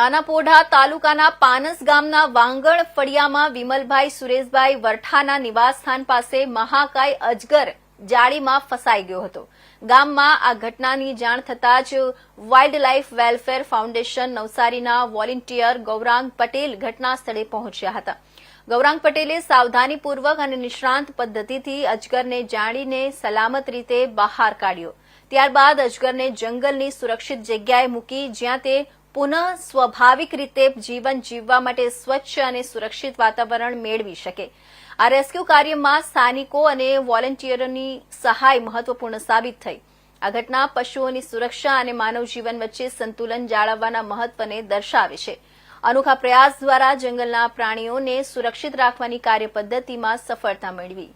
નાનાપોઢા તાલુકાના પાનસ ગામના વાંગણ ફળિયામાં વિમલભાઈ સુરેશભાઈ વરઠાના નિવાસસ્થાન પાસે મહાકાય અજગર જાળીમાં ફસાઈ ગયો હતો. ગામમાં આ ઘટનાની જાણ થતાં જ વાઇલ્ડ લાઇફ વેલફેર ફાઉન્ડેશન નવસારીના વોલેન્ટિયર ગૌરાંગ પટેલ ઘટના સ્થળે પહોંચ્યા હતા. ગૌરાંગ પટેલે સાવધાનીપૂર્વક અને નિષ્ણાંત પદ્ધતિથી અજગરને જાળીને સલામત રીતે બહાર કાઢ્યો. ત્યારબાદ અજગરને જંગલની સુરક્ષિત જગ્યાએ મૂકી જ્યાં તે પુનઃ સ્વાભાવિક રીતે જીવન જીવવા માટે સ્વચ્છ અને સુરક્ષિત વાતાવરણ મેળવી શકે. આ રેસ્ક્યુ કાર્યમાં સ્થાનિકો અને વોલેન્ટિયરોની સહાય મહત્વપૂર્ણ સાબિત થઈ. આ ઘટના પશુઓની સુરક્ષા અને માનવ જીવન વચ્ચે સંતુલન જાળવવાના મહત્વને દર્શાવે છે. અનોખા પ્રયાસ દ્વારા જંગલના પ્રાણીઓને સુરક્ષિત રાખવાની કાર્યપદ્ધતિમાં સફળતા મેળવી.